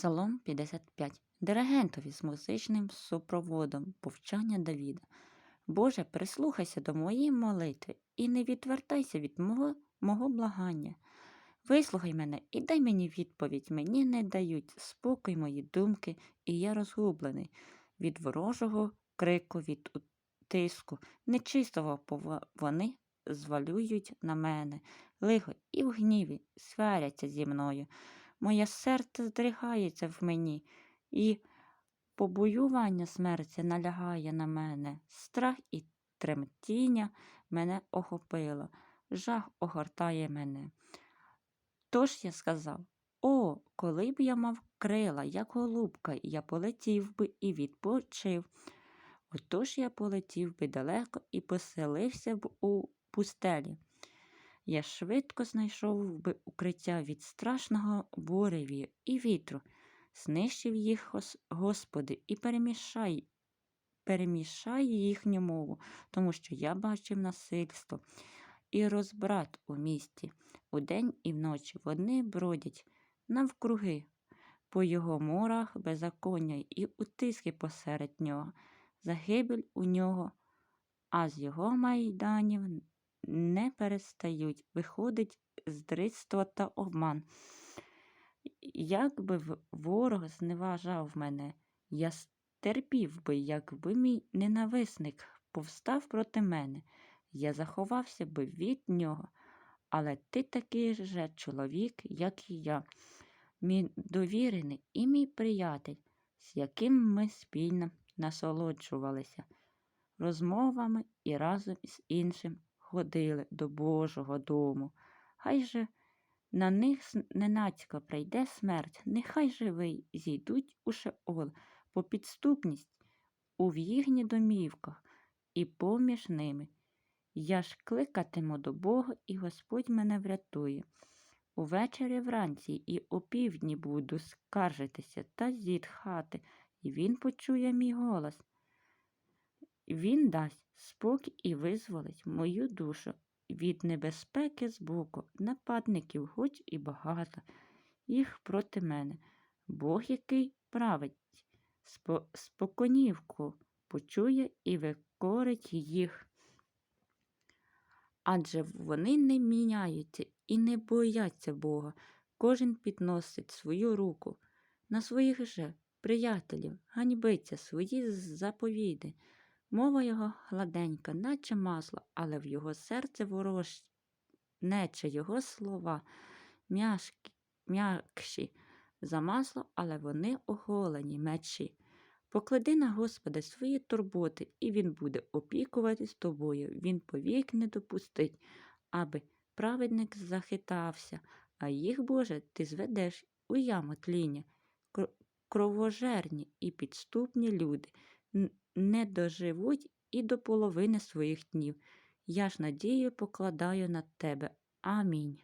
Псалом 55. Диригентові з музичним супроводом повчання Давіда. Боже, прислухайся до моєї молитви і не відвертайся від мого, мого благання. Вислухай мене і дай мені відповідь. Мені не дають спокій мої думки, і я розгублений від ворожого крику, від утиску, нечистого вони звалюють на мене, лихо і в гніві сваряться зі мною. Моє серце здригається в мені, і побоювання смерті налягає на мене. Страх і тремтіння мене охопило, жах огортає мене. Тож я сказав: О, коли б я мав крила, як голубка, я полетів би і відпочив. Отож я полетів би далеко і поселився б у пустелі. Я швидко знайшов би укриття від страшного буревію і вітру, знищив їх, Господи, і перемішай, перемішай їхню мову, тому що я бачив насильство і розбрат у місті. Удень і вночі вони бродять навкруги по його морах беззаконня і утиски посеред нього, загибель у нього, а з його майданів не перестають. Виходить здрицтво та обман. Як би ворог зневажав мене, я стерпів би, якби мій ненависник повстав проти мене, я заховався би від нього. Але ти такий же чоловік, як і я, мій довірений і мій приятель, з яким ми спільно насолоджувалися розмовами і разом з іншим ходили до Божого дому. Хай же на них ненацько прийде смерть, нехай же ви зійдуть у Шеол по підступність у їхні домівках і поміж ними. Я ж кликатиму до Бога, і Господь мене врятує. Увечері вранці і опівдні буду скаржитися та зітхати, і він почує мій голос. Він дасть спокій і визволить мою душу від небезпеки збоку, нападників, хоч і багато, їх проти мене. Бог, який править, спо- споконівку почує і викорить їх. Адже вони не міняються і не бояться Бога. Кожен підносить свою руку на своїх же приятелів, ганьбиться свої заповіди. Мова його гладенька, наче масло, але в його серце ворож, нече його слова, м'якші за масло, але вони оголені мечі. Поклади на Господа свої турботи, і Він буде опікуватись тобою. Він повік не допустить, аби праведник захитався, а їх, Боже, ти зведеш у яму тління. Кровожерні і підступні люди не доживуть і до половини своїх днів. Я ж надію покладаю на тебе. Амінь.